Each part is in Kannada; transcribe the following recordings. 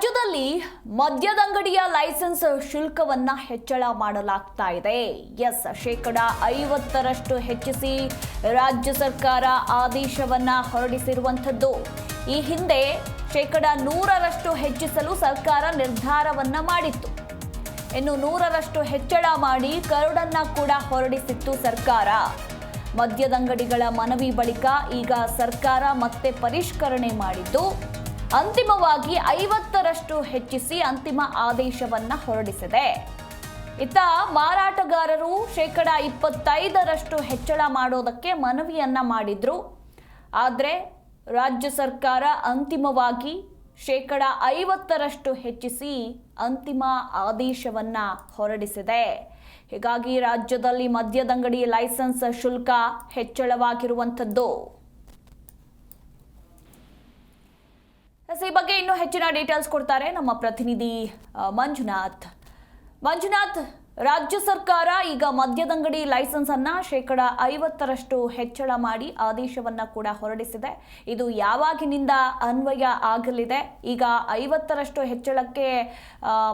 ರಾಜ್ಯದಲ್ಲಿ ಮದ್ಯದಂಗಡಿಯ ಲೈಸೆನ್ಸ್ ಶುಲ್ಕವನ್ನ ಹೆಚ್ಚಳ ಮಾಡಲಾಗ್ತಾ ಇದೆ. ಎಸ್, ಶೇಕಡ ಐವತ್ತರಷ್ಟು ಹೆಚ್ಚಿಸಿ ರಾಜ್ಯ ಸರ್ಕಾರ ಆದೇಶವನ್ನ ಹೊರಡಿಸಿರುವಂಥದ್ದು. ಈ ಹಿಂದೆ ಶೇಕಡ ನೂರರಷ್ಟು ಹೆಚ್ಚಿಸಲು ಸರ್ಕಾರ ನಿರ್ಧಾರವನ್ನ ಮಾಡಿತ್ತು. ಇನ್ನು ನೂರರಷ್ಟು ಹೆಚ್ಚಳ ಮಾಡಿ ಕರಡನ್ನ ಕೂಡ ಹೊರಡಿಸಿತ್ತು ಸರ್ಕಾರ. ಮದ್ಯದಂಗಡಿಗಳ ಮನವಿ ಬಳಿಕ ಈಗ ಸರ್ಕಾರ ಮತ್ತೆ ಪರಿಷ್ಕರಣೆ ಮಾಡಿದ್ದು. ಅಂತಿಮವಾಗಿ ಐವತ್ತರಷ್ಟು ಹೆಚ್ಚಿಸಿ ಅಂತಿಮ ಆದೇಶವನ್ನ ಹೊರಡಿಸಿದೆ. ಇತ್ತ ಮಾರಾಟಗಾರರು ಶೇಕಡ ಇಪ್ಪತ್ತೈದರಷ್ಟು ಹೆಚ್ಚಳ ಮಾಡೋದಕ್ಕೆ ಮನವಿಯನ್ನ ಮಾಡಿದ್ರು. ಆದರೆ ರಾಜ್ಯ ಸರ್ಕಾರ ಅಂತಿಮವಾಗಿ ಶೇಕಡ ಐವತ್ತರಷ್ಟು ಹೆಚ್ಚಿಸಿ ಅಂತಿಮ ಆದೇಶವನ್ನ ಹೊರಡಿಸಿದೆ. ಹೀಗಾಗಿ ರಾಜ್ಯದಲ್ಲಿ ಮದ್ಯದಂಗಡಿ ಲೈಸೆನ್ಸ್ ಶುಲ್ಕ ಹೆಚ್ಚಳವಾಗಿರುವಂಥದ್ದು. ಎಸ್, ಈ ಬಗ್ಗೆ ಇನ್ನೂ ಹೆಚ್ಚಿನ ಡೀಟೇಲ್ಸ್ ಕೊಡ್ತಾರೆ ನಮ್ಮ ಪ್ರತಿನಿಧಿ ಮಂಜುನಾಥ್. ಮಂಜುನಾಥ್ ರಾಜ್ಯ ಸರ್ಕಾರ ಈಗ ಮದ್ಯದಂಗಡಿ ಲೈಸೆನ್ಸ್ ಅನ್ನ ಶೇಕಡ ಐವತ್ತರಷ್ಟು ಹೆಚ್ಚಳ ಮಾಡಿ ಆದೇಶವನ್ನ ಕೂಡ ಹೊರಡಿಸಿದೆ. ಇದು ಯಾವಾಗಿನಿಂದ ಅನ್ವಯ ಆಗಲಿದೆ? ಈಗ ಐವತ್ತರಷ್ಟು ಹೆಚ್ಚಳಕ್ಕೆ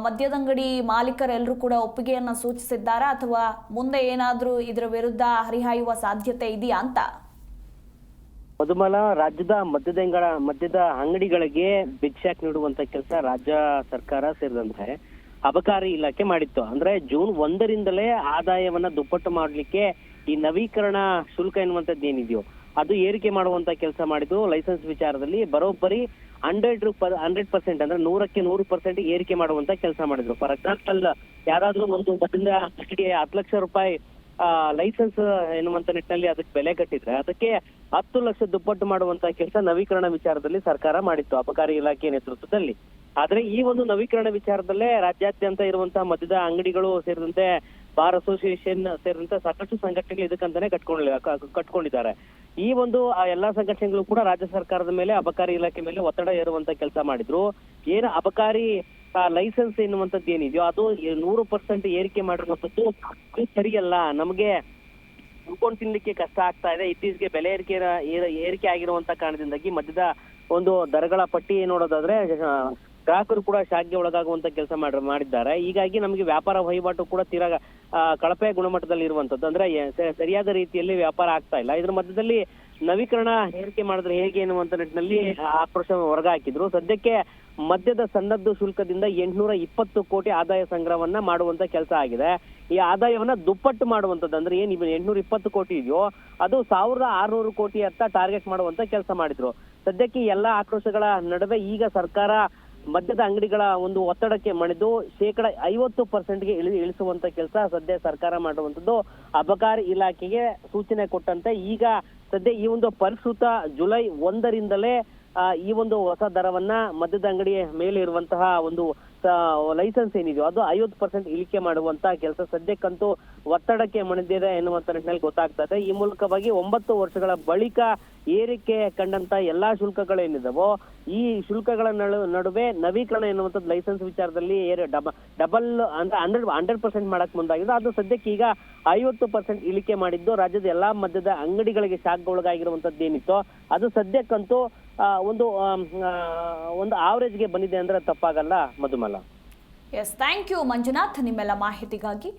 ಮದ್ಯದಂಗಡಿ ಮಾಲೀಕರೆಲ್ಲರೂ ಕೂಡ ಒಪ್ಪಿಗೆಯನ್ನ ಸೂಚಿಸಿದ್ದಾರಾ? ಅಥವಾ ಮುಂದೆ ಏನಾದರೂ ಇದರ ವಿರುದ್ಧ ಹರಿಹಾಯುವ ಸಾಧ್ಯತೆ ಇದೆಯಾ ಅಂತ? ಮಧುಮಲ ರಾಜ್ಯದ ಮದ್ಯದ ಅಂಗಡ ಮದ್ಯದ ಅಂಗಡಿಗಳಿಗೆ ಶಾಕ್ ನೀಡುವಂತ ಕೆಲಸ ರಾಜ್ಯ ಸರ್ಕಾರ ಸೇರಿದಂತೆ ಅಬಕಾರಿ ಇಲಾಖೆ ಮಾಡಿತ್ತು. ಅಂದ್ರೆ ಜೂನ್ ಒಂದರಿಂದಲೇ ಆದಾಯವನ್ನ ದುಪ್ಪಟ್ಟು ಮಾಡ್ಲಿಕ್ಕೆ ಈ ನವೀಕರಣ ಶುಲ್ಕ ಎನ್ನುವಂಥದ್ದು ಏನಿದೆಯೋ, ಅದು ಏರಿಕೆ ಮಾಡುವಂತ ಕೆಲಸ ಮಾಡಿದ್ದು. ಲೈಸೆನ್ಸ್ ವಿಚಾರದಲ್ಲಿ ಬರೋಬ್ಬರಿ ಹಂಡ್ರೆಡ್ ಹಂಡ್ರೆಡ್ ಪರ್ಸೆಂಟ್ ಅಂದ್ರೆ ನೂರಕ್ಕೆ ನೂರು ಪರ್ಸೆಂಟ್ ಏರಿಕೆ ಮಾಡುವಂತ ಕೆಲಸ ಮಾಡಿದ್ರು. ಫಾರ್ ಎಕ್ಸಾಂಪಲ್, ಯಾರಾದ್ರೂ ಒಂದು ಹತ್ತು ಲಕ್ಷ ರೂಪಾಯಿ ಲೈಸೆನ್ಸ್ ಎನ್ನುವಂತ ನಿಟ್ಟಿನಲ್ಲಿ ಅದಕ್ಕೆ ಬೆಲೆ ಕಟ್ಟಿದ್ರೆ ಅದಕ್ಕೆ ಹತ್ತು ಲಕ್ಷ ದುಪ್ಪಟ್ಟು ಮಾಡುವಂತ ಕೆಲಸ ನವೀಕರಣ ವಿಚಾರದಲ್ಲಿ ಸರ್ಕಾರ ಮಾಡಿತ್ತು, ಅಬಕಾರಿ ಇಲಾಖೆ ನೇತೃತ್ವದಲ್ಲಿ. ಆದ್ರೆ ಈ ಒಂದು ನವೀಕರಣ ವಿಚಾರದಲ್ಲೇ ರಾಜ್ಯಾದ್ಯಂತ ಇರುವಂತಹ ಮದ್ಯದ ಅಂಗಡಿಗಳು ಸೇರಿದಂತೆ ಬಾರ್ ಅಸೋಸಿಯೇಷನ್ ಸೇರಿದಂತೆ ಸಾಕಷ್ಟು ಸಂಘಟನೆಗಳು ಇದಕ್ಕಂತಾನೆ ಕಟ್ಕೊಂಡಿ ಕಟ್ಕೊಂಡಿದ್ದಾರೆ. ಈ ಒಂದು, ಆ, ಎಲ್ಲಾ ಸಂಘಟನೆಗಳು ಕೂಡ ರಾಜ್ಯ ಸರ್ಕಾರದ ಮೇಲೆ, ಅಬಕಾರಿ ಇಲಾಖೆ ಮೇಲೆ ಒತ್ತಡ ಹೇರುವಂತ ಕೆಲಸ ಮಾಡಿದ್ರು. ಏನು ಅಬಕಾರಿ ಲೈಸೆನ್ಸ್ ಎನ್ನುವಂಥದ್ದು ಏನಿದೆಯೋ ಅದು ನೂರು ಪರ್ಸೆಂಟ್ ಏರಿಕೆ ಮಾಡಿರುವಂಥದ್ದು ಸರಿಯಲ್ಲ. ನಮಗೆ ಉಳ್ಕೊಂಡು ತಿನ್ಲಿಕ್ಕೆ ಕಷ್ಟ ಆಗ್ತಾ ಇದೆ. ಇತ್ತೀಚೆಗೆ ಬೆಲೆ ಏರಿಕೆ ಏರ- ಏರಿಕೆ ಆಗಿರುವಂತ ಕಾರಣದಿಂದಾಗಿ ಮಧ್ಯದ ಒಂದು ದರಗಳ ಪಟ್ಟಿ ನೋಡೋದಾದ್ರೆ ಆ, ಗ್ರಾಹಕರು ಕೂಡ ಶಾಕ್ಗೆ ಒಳಗಾಗುವಂತ ಕೆಲಸ ಮಾಡಿ ಮಾಡಿದ್ದಾರೆ. ಹೀಗಾಗಿ ನಮಗೆ ವ್ಯಾಪಾರ ವಹಿವಾಟು ಕೂಡ ತೀರಾ ಕಳಪೆ ಗುಣಮಟ್ಟದಲ್ಲಿ ಇರುವಂತದ್ದು. ಅಂದ್ರೆ ಸರಿಯಾದ ರೀತಿಯಲ್ಲಿ ವ್ಯಾಪಾರ ಆಗ್ತಾ ಇಲ್ಲ. ಇದ್ರ ಮಧ್ಯದಲ್ಲಿ ನವೀಕರಣ ಏರಿಕೆ ಮಾಡಿದ್ರೆ ಹೇಗೆ ಎನ್ನುವಂತ ನಿಟ್ಟಿನಲ್ಲಿ ಆಕ್ರೋಶ ಹೊರಗಾಕಿದ್ರು. ಸದ್ಯಕ್ಕೆ ಮದ್ಯದ ಸನ್ನದ್ದು ಶುಲ್ಕದಿಂದ ಎಂಟ್ನೂರ ಇಪ್ಪತ್ತು ಕೋಟಿ ಆದಾಯ ಸಂಗ್ರಹವನ್ನ ಮಾಡುವಂತ ಕೆಲಸ ಆಗಿದೆ. ಈ ಆದಾಯವನ್ನ ದುಪ್ಪಟ್ಟು ಮಾಡುವಂತದ್ದು. ಅಂದ್ರೆ, ಏನ್ ಎಂಟ್ನೂರ ಇಪ್ಪತ್ತು ಕೋಟಿ ಇದೆಯೋ, ಅದು ಸಾವಿರದ ಆರ್ನೂರು ಕೋಟಿ ಅಂತ ಟಾರ್ಗೆಟ್ ಮಾಡುವಂತ ಕೆಲಸ ಮಾಡಿದ್ರು. ಸದ್ಯಕ್ಕೆ ಎಲ್ಲಾ ಆಕ್ರೋಶಗಳ ನಡುವೆ ಈಗ ಸರ್ಕಾರ ಮದ್ಯದ ಅಂಗಡಿಗಳ ಒಂದು ಒತ್ತಡಕ್ಕೆ ಮಣಿದು ಶೇಕಡ ಐವತ್ತು ಪರ್ಸೆಂಟ್ಗೆ ಇಳಿ ಇಳಿಸುವಂತ ಕೆಲಸ ಸದ್ಯ ಸರ್ಕಾರ ಮಾಡುವಂತದ್ದು ಅಬಕಾರಿ ಇಲಾಖೆಗೆ ಸೂಚನೆ ಕೊಟ್ಟಂತೆ ಈಗ ಸದ್ಯ ಈ ಒಂದು ಪರಿಷ್ಕೃತ ಜುಲೈ ಒಂದರಿಂದಲೇ ಈ ಒಂದು ಹೊಸ ದರವನ್ನ ಮದ್ಯದ ಅಂಗಡಿಯ ಮೇಲೆ ಇರುವಂತಹ ಒಂದು ಲೈಸೆನ್ಸ್ ಏನಿದೆಯೋ ಅದು ಐವತ್ತು ಪರ್ಸೆಂಟ್ ಇಳಿಕೆ ಮಾಡುವಂತ ಕೆಲಸ. ಸದ್ಯಕ್ಕಂತೂ ಒತ್ತಡಕ್ಕೆ ಮಣಿದಿದೆ ಎನ್ನುವಂತ ನಿಟ್ಟಿನಲ್ಲಿ ಗೊತ್ತಾಗ್ತದೆ. ಈ ಮೂಲಕವಾಗಿ ಒಂಬತ್ತು ವರ್ಷಗಳ ಬಳಿಕ ಏರಿಕೆ ಕಂಡಂತ ಎಲ್ಲಾ ಶುಲ್ಕಗಳೇನಿದಾವೋ, ಈ ಶುಲ್ಕಗಳ ನಡು- ನಡುವೆ ನವೀಕರಣ ಎನ್ನುವಂಥದ್ದು ಲೈಸೆನ್ಸ್ ವಿಚಾರದಲ್ಲಿ ಡಬಲ್ ಅಂದ್ರೆ ಹಂಡ್ರೆಡ್ ಹಂಡ್ರೆಡ್ ಪರ್ಸೆಂಟ್ ಮಾಡಕ್ ಮುಂದಾಗಿದೆ. ಅದು ಸದ್ಯಕ್ಕೆ ಈಗ ಐವತ್ತು ಪರ್ಸೆಂಟ್ ಇಳಿಕೆ ಮಾಡಿದ್ದು. ರಾಜ್ಯದ ಎಲ್ಲಾ ಮಧ್ಯದ ಅಂಗಡಿಗಳಿಗೆ ಶಾಕ್ ಏನಿತ್ತು ಅದು ಸದ್ಯಕ್ಕಂತೂ ಒಂದು ಒಂದು ಆವರೇಜ್ಗೆ ಬಂದಿದೆ ಅಂದ್ರೆ ತಪ್ಪಾಗಲ್ಲ Madhumala. Yes thank you Manjunath ನಿಮ್ಮೆಲ್ಲ ಮಾಹಿತಿಗಾಗಿ.